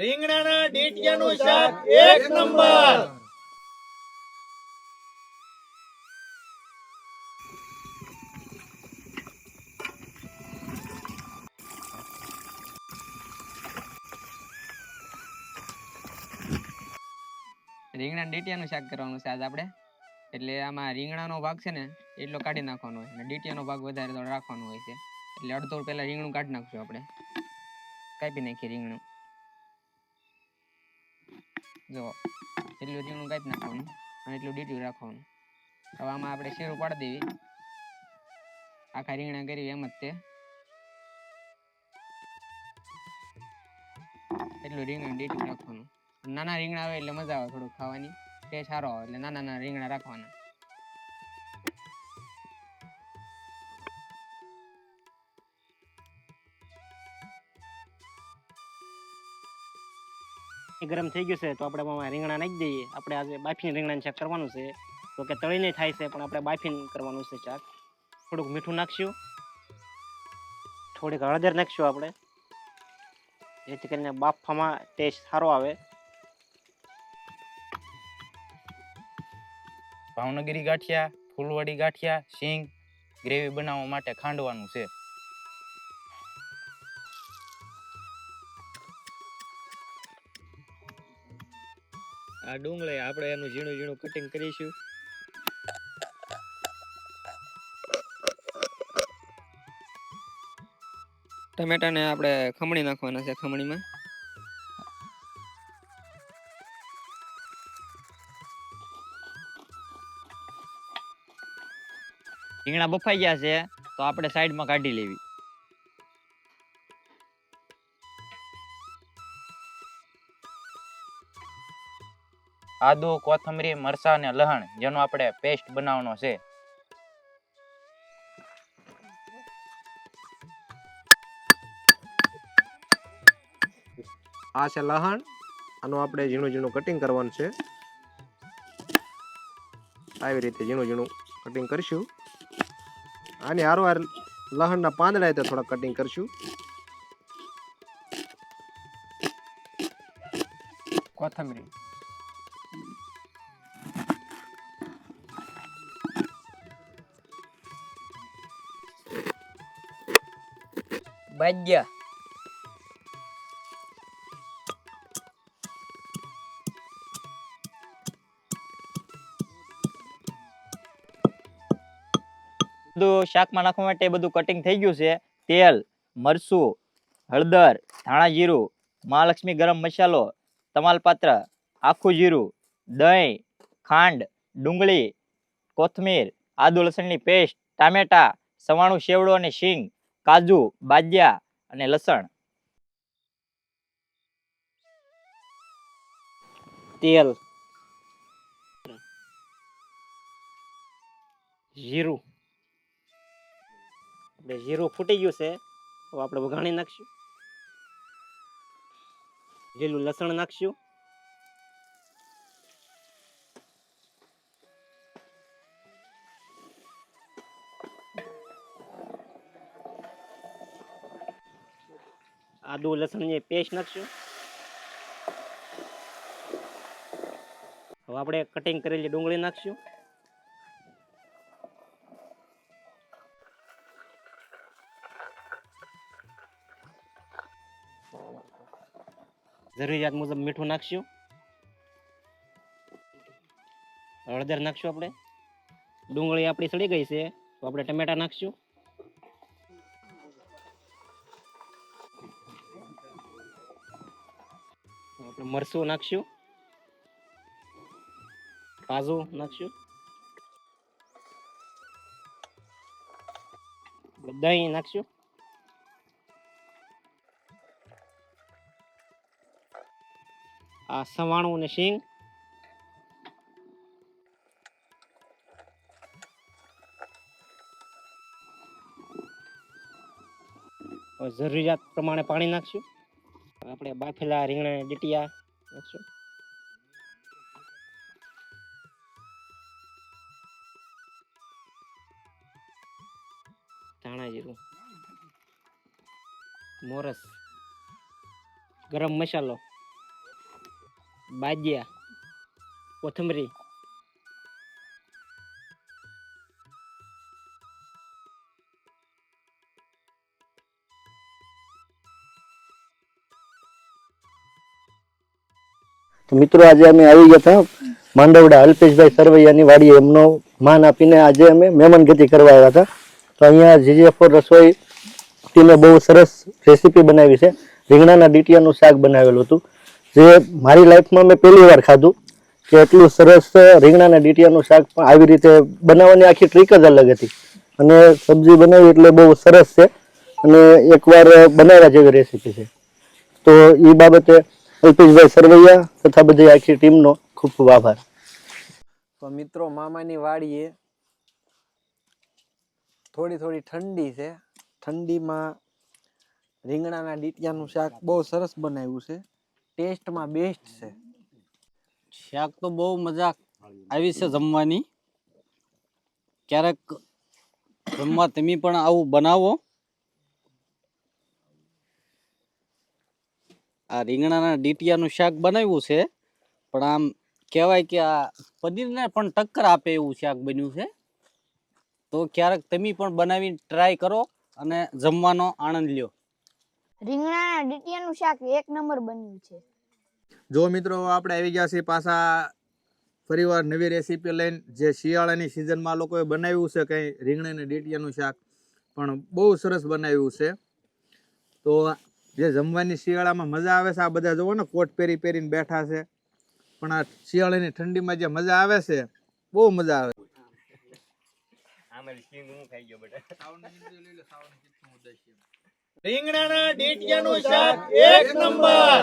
રીંગણાના ડીટિયાનું શાક એક નંબર. રીંગણા ડીટિયાનું શાક કરવાનું છે આજ આપણે. એટલે આમાં રીંગણાનો ભાગ છે ને એટલો કાઢી નાખવાનો હોય. અને ડીટિયાનો ભાગ વધારે થોડો રાખવાનો હોય છે. એટલે અડધો પહેલા રીંગણું કાઢી નાખશું આપણે. કાપી નાખીએ રીંગણું. જો, એટલું રીંગણું કાપી નાખવાનું અને એટલું ડીટ્યું રાખવાનું. હવે આમાં આપણે શેરું પાડી દેવી. આખા રીંગણા કરી એમ જ તે. એટલું રીંગણ ડીટ્યું રાખવાનું. નાના રીંગણા આવે એટલે મજા આવે થોડુંક ખાવાની. ટેસ્ટ સારો આવે એટલે નાના નાના રીંગણા રાખવાના. ગરમ થઈ ગયું છે, તો આપણે આમાં રીંગણા નાખી દઈએ. આપણે આજે બાફીને રીંગણાને શાક કરવાનું છે. તો કે તળીને થાય છે, પણ આપણે બાફીને કરવાનું છે શાક. થોડુંક મીઠું નાખશું. થોડીક હળદર નાખશું આપણે. જેથી કરીને બાફામાં ટેસ્ટ સારો આવે. ભાવનગરી ગાંઠિયા, ફૂલવાડી ગાંઠિયા સિંગ ગ્રેવી બનાવવા માટે ખાંડવાનું છે. આ ડુંગળી આપણે એનું ઝીણું ઝીણું કટિંગ કરીશું. ટમેટાને આપણે ખમણી નાખવાના છે ખમણીમાં. રીંગણા બફાઈ ગયા છે, તો આપણે સાઈડમાં કાઢી લેવી. આદુ કોથમરી મરચાં અને લહણ જેનો આપણે પેસ્ટ બનાવવાનો છે. આ છે લહણ આનું આપણે ઝીણું ઝીણું કટિંગ કરવાનું છે. આવી રીતે ઝીણું ઝીણું કટિંગ કરીશું. આની હારવાર લહણના પાંદડા તે થોડા કટિંગ કરીશું. કોથમરી. બાજ્યા બધું શાકમાં નાખવા માટે બધું કટિંગ થઈ ગયું છે. તેલ, મરચું, હળદર, ધાણા જીરું, મહાલક્ષ્મી ગરમ મસાલો તમાલપાત્ર આખું જીરું, દહીં, ખાંડ, ડુંગળી, કોથમીર, આદુ લસણની પેસ્ટ ટામેટા, સવાણું શેવડો અને શીંગ. કાજુ, બાજિયા અને લસણ. તેલ. જીરું. આપણે જીરું ફૂટી ગયું છે. તો આપણે વઘાણી નાખશું. લીલું લસણ નાખશું. આદુ લસણની પેસ્ટ નાખશું. હવે આપણે કટિંગ કરેલી ડુંગળી નાખશું. જરૂરિયાત મુજબ મીઠું નાખશું. હળદર નાખશું આપણે. ડુંગળી આપણી સડી ગઈ છે, તો આપણે ટમેટા નાખશું. આપણે મરચું નાખશું. કાજુ નાખશું. દહીં નાખશું. આ સવાણું અને શીંગ. જરૂરિયાત પ્રમાણે પાણી નાખશું. આપણે બાફેલા રીંગણા ડીટિયા નાખશું. ધાણા જીરું. મોરસ. ગરમ મસાલો. બાજિયા. કોથમરી. તો મિત્રો, આજે અમે આવી ગયા હતા માંડવડા અલ્પેશભાઈ સરવૈયાની વાડીએ. એમનો માન આપીને આજે અમે મહેમાનગતિ કરવા આવ્યા હતા. તો અહીંયા જીજી ફોર રસોઈ ટીમે બહુ સરસ રેસીપી બનાવી છે. રીંગણાના ડીટીયાનું શાક બનાવેલું હતું. જે મારી લાઈફમાં મેં પહેલી વાર ખાધું કે એટલું સરસ રીંગણાના ડીટીયાનું શાક પણ આવી રીતે બનાવવાની આખી ટ્રીક જ અલગ હતી. અને સબ્જી બનાવી એટલે બહુ સરસ છે. અને એકવાર બનાવ્યા જેવી રેસીપી છે. તો એ બાબતે અલ્પેશભાઈ સરવૈયા તથા બધી આખી ટીમનો ખૂબ ખૂબ આભાર. તો મિત્રો મામાની વાડીએ થોડી થોડી ઠંડી છે. ઠંડીમાં રીંગણાના ડીટિયાનું શાક બહુ સરસ બનાવ્યું છે. ટેસ્ટમાં બેસ્ટ છે. શાક તો બહુ મજા આવી છે જમવાની. ક્યારેક જમવા તમે પણ આવું બનાવો. આ રીંગણાના ડીટિયાનું શાક બનાવ્યું છે. પણ આમ કહેવાય કે આ પનીરને પણ ટક્કર આપે એવું શાક બન્યું છે. તો ક્યારેક તમે પણ બનાવીને ટ્રાય કરો અને જમવાનો આનંદ લ્યો. રીંગણાના ડીટીયાનું શાક એક નંબર બન્યું છે. જો મિત્રો આપણે આવી ગયા છીએ પાછા ફરીવાર નવી રેસીપી લઈને. જે શિયાળાની સિઝનમાં લોકોએ બનાવ્યું છે કંઈ રીંગણાની ડીટીયાનું શાક પણ બહુ સરસ બનાવ્યું છે. તો જે જમવાની શિયાળામાં મજા આવે છે, આ બધા જોવો ને, કોટ પહેરી પહેરીને બેઠા છે. પણ આ શિયાળાની ઠંડીમાં જે મજા આવે છે, બહુ મજા આવે. રીંગણાના ડીટિયાનું શાક એક નંબર.